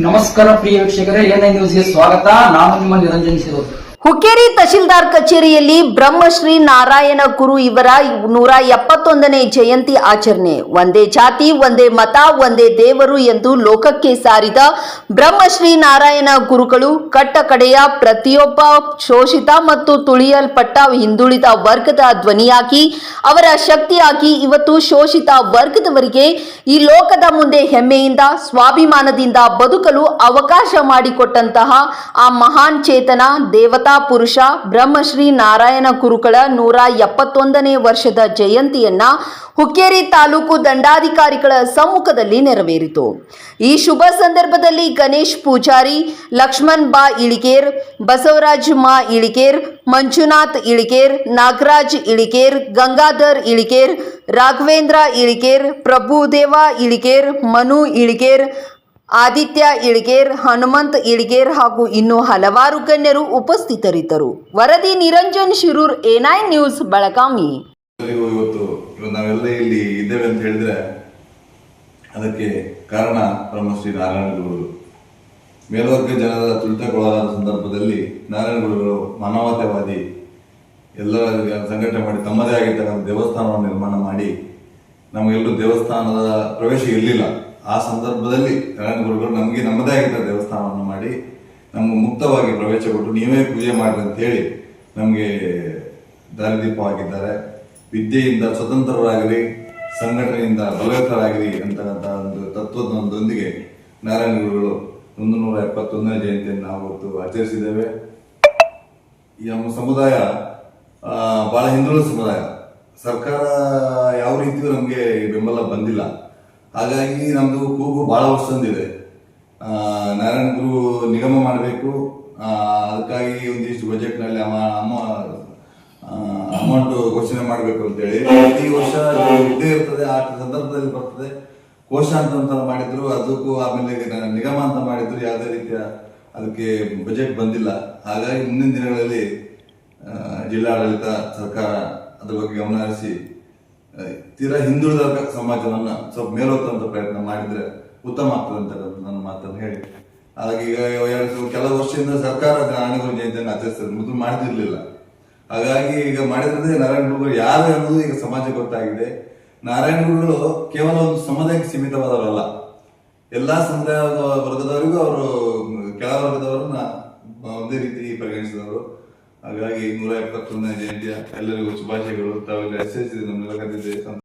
ನಮಸ್ಕಾರ ಪ್ರಿಯ ವೀಕ್ಷಕರೇ ಎನ್ಐ ನ್ಯೂಸ್ಗೆ ಸ್ವಾಗತ. ನಾನು ನಿಮ್ಮ ನಿರಂಜನ್ ಶಿರೋದ್ ಹುಕ್ಕೇರಿ ತಹಶೀಲ್ದಾರ್ ಕಚೇರಿಯಲ್ಲಿ ಬ್ರಹ್ಮಶ್ರೀ ನಾರಾಯಣ ಗುರು ಇವರ ನೂರ ಎಪ್ಪತ್ತೊಂದನೇ ಜಯಂತಿ ಆಚರಣೆ. ಒಂದೇ ಜಾತಿ, ಒಂದೇ ಮತ, ಒಂದೇ ದೇವರು ಎಂದು ಲೋಕಕ್ಕೆ ಸಾರಿದ ಬ್ರಹ್ಮಶ್ರೀ ನಾರಾಯಣ ಗುರುಗಳು ಕಟ್ಟ ಕಡೆಯ ಪ್ರತಿಯೊಬ್ಬ ಶೋಷಿತ ಮತ್ತು ತುಳಿಯಲ್ಪಟ್ಟ ಹಿಂದುಳಿದ ವರ್ಗದ ಧ್ವನಿಯಾಗಿ, ಅವರ ಶಕ್ತಿಯಾಗಿ ಇವತ್ತು ಶೋಷಿತ ವರ್ಗದವರಿಗೆ ಈ ಲೋಕದ ಮುಂದೆ ಹೆಮ್ಮೆಯಿಂದ, ಸ್ವಾಭಿಮಾನದಿಂದ ಬದುಕಲು ಅವಕಾಶ ಮಾಡಿಕೊಟ್ಟಂತಹ ಆ ಮಹಾನ್ ಚೇತನ ದೇವತಾ ಪುರುಷ ಬ್ರಹ್ಮಶ್ರೀ ನಾರಾಯಣ ಕುರುಕಳ ನೂರ ಎಪ್ಪತ್ತೊಂದನೇ ವರ್ಷದ ಜಯಂತಿಯನ್ನ ಹುಕ್ಕೇರಿ ತಾಲೂಕು ದಂಡಾಧಿಕಾರಿಗಳ ಸಮ್ಮುಖದಲ್ಲಿ ನೆರವೇರಿತು. ಈ ಶುಭ ಸಂದರ್ಭದಲ್ಲಿ ಗಣೇಶ್ ಪೂಜಾರಿ, ಲಕ್ಷ್ಮಣ್ ಬಾ ಇಳಿಕೇರ್ ಬಸವರಾಜ್ ಮಾ ಇಳಿಕೇರ್ ಮಂಜುನಾಥ್ ಇಳಿಕೇರ್ ನಾಗರಾಜ್ ಇಳಿಕೇರ್ ಗಂಗಾಧರ್ ಇಳಿಕೇರ್ ರಾಘವೇಂದ್ರ ಇಳಿಕೇರ್ ಪ್ರಭುದೇವ ಇಳಿಕೇರ್ ಮನು ಇಳಿಕೇರ್ ಆದಿತ್ಯ ಇಳಿಗೇರ್, ಹನುಮಂತ್ ಇಳಿಗೇರ್ ಹಾಗೂ ಇನ್ನೂ ಹಲವಾರು ಗಣ್ಯರು ಉಪಸ್ಥಿತರಿದ್ದರು. ವರದಿ ನಿರಂಜನ್ ಶಿರೂರ್ ಏನಾಯ್ ನ್ಯೂಸ್, ಬೆಳಗಾವಿ. ಇವತ್ತು ನಾವೆಲ್ಲ ಇಲ್ಲಿ ಇದ್ದೇವೆ ಅಂತ ಹೇಳಿದ್ರೆ ಅದಕ್ಕೆ ಕಾರಣ ಬ್ರಹ್ಮಶ್ರೀ ನಾರಾಯಣ ಗುರುಗಳು. ಮೇಲ್ವರ್ಗ ಜನರ ತುಳಿತಕ್ಕೊಳಗಾದ ಸಂದರ್ಭದಲ್ಲಿ ನಾರಾಯಣ ಗುರುಗಳು ಮಾನವತಾವಾದಿ ಎಲ್ಲರ ಸಂಘಟನೆ ಮಾಡಿ ತಮ್ಮದೇ ಆಗಿರ್ತಕ್ಕಂಥ ದೇವಸ್ಥಾನವನ್ನು ನಿರ್ಮಾಣ ಮಾಡಿ ನಮಗೆಲ್ಲರೂ ದೇವಸ್ಥಾನದ ಪ್ರವೇಶ ಇರಲಿಲ್ಲ. ಆ ಸಂದರ್ಭದಲ್ಲಿ ನಾರಾಯಣ ಗುರುಗಳು ನಮಗೆ ನಮ್ಮದೇ ಆಗಿದ್ದ ದೇವಸ್ಥಾನವನ್ನು ಮಾಡಿ ನಮ್ಗೆ ಮುಕ್ತವಾಗಿ ಪ್ರವೇಶ ಕೊಟ್ಟು ನೀವೇ ಪೂಜೆ ಮಾಡ್ರಿ ಅಂತ ಹೇಳಿ ನಮಗೆ ದಾರಿದೀಪವಾಗಿದ್ದಾರೆ. ವಿದ್ಯೆಯಿಂದ ಸ್ವತಂತ್ರರಾಗಿರಿ, ಸಂಘಟನೆಯಿಂದ ಬಲವತ್ತರಾಗಲಿ ಅಂತಕ್ಕಂಥ ಒಂದು ತತ್ವದೊಂದಿಗೆ ನಾರಾಯಣ ಗುರುಗಳು ಒಂದು ನೂರ ಎಪ್ಪತ್ತೊಂದನೇ ಜಯಂತಿಯನ್ನು ನಾವು ಇವತ್ತು ಆಚರಿಸಿದ್ದೇವೆ. ನಮ್ಮ ಸಮುದಾಯ ಬಹಳ ಹಿಂದುಳಿದ ಸಮುದಾಯ. ಸರ್ಕಾರ ಯಾವ ರೀತಿಯೂ ನಮಗೆ ಬೆಂಬಲ ಬಂದಿಲ್ಲ. ಹಾಗಾಗಿ ನಮ್ದು ಕೂಗು ಬಹಳ ವರ್ಷಂದಿದೆ. ನಾರಾಯಣ ಗುರು ನಿಗಮ ಮಾಡಬೇಕು. ಅದಕ್ಕಾಗಿ ಒಂದಿಷ್ಟು ಬಜೆಟ್ನಲ್ಲಿ ನಲ್ಲಿ ಅಮ ಅಮೌಂಟ್ ಘೋಷಣೆ ಮಾಡಬೇಕು ಅಂತೇಳಿ. ಪ್ರತಿ ವರ್ಷ ಇದ್ದೇ ಇರ್ತದೆ, ಆ ಸಂದರ್ಭದಲ್ಲಿ ಬರ್ತದೆ. ಕೋಶ ಅಂತ ಮಾಡಿದ್ರು, ಅದಕ್ಕೂ ಆಮೇಲೆ ನಿಗಮ ಅಂತ ಮಾಡಿದ್ರು, ಯಾವುದೇ ರೀತಿಯ ಅದಕ್ಕೆ ಬಜೆಟ್ ಬಂದಿಲ್ಲ. ಹಾಗಾಗಿ ಮುಂದಿನ ದಿನಗಳಲ್ಲಿ ಜಿಲ್ಲಾಡಳಿತ ಸರ್ಕಾರ ಅದ್ರ ಬಗ್ಗೆ ಗಮನ ಹರಿಸಿ ತೀರಾ ಹಿಂದುಳಿದ ಸಮಾಜವನ್ನ ಸ್ವಲ್ಪ ಮೇಲೋತ್ತಂತ ಪ್ರಯತ್ನ ಮಾಡಿದ್ರೆ ಉತ್ತಮ ಆಗ್ತದೆ ಅಂತ ನನ್ನ ಮಾತನ್ನು ಹೇಳಿ. ಹಾಗಾಗಿ ಈಗ ಎರಡು ಕೆಲವು ವರ್ಷದಿಂದ ಸರ್ಕಾರ ನಾರಾಯಣಗುರು ಜಯಂತಿಯನ್ನು ಆಚರಿಸ್ತದೆ ಮೊದಲು ಮಾಡ್ತಿರ್ಲಿಲ್ಲ. ಹಾಗಾಗಿ ಈಗ ಮಾಡಿದ್ರೆ ನಾರಾಯಣ ಗುರುಗಳು ಯಾರು ಎಂಬುದು ಈಗ ಸಮಾಜ ಗೊತ್ತಾಗಿದೆ. ನಾರಾಯಣ ಗುರುಗಳು ಕೇವಲ ಒಂದು ಸಮುದಾಯಕ್ಕೆ ಸೀಮಿತವಾದವರಲ್ಲ. ಎಲ್ಲಾ ಸಮುದಾಯ ವರ್ಗದವರಿಗೂ ಅವರು, ಕೆಳ ವರ್ಗದವರನ್ನ ಒಂದೇ ರೀತಿ ಪರಿಗಣಿಸಿದವರು. ಹಾಗಾಗಿ ನೂರ ಎಪ್ಪತ್ತೊಂದನೇ ಜಯಂತಿಯ ಎಲ್ಲರಿಗೂ ಶುಭಾಶಯಗಳು. ತಾವೆಲ್ಲ ಎಸ್ ಎಸ್ ನಮ್ಮೆಲ್ಲ ಕರೆದಿದ್ದೇವೆ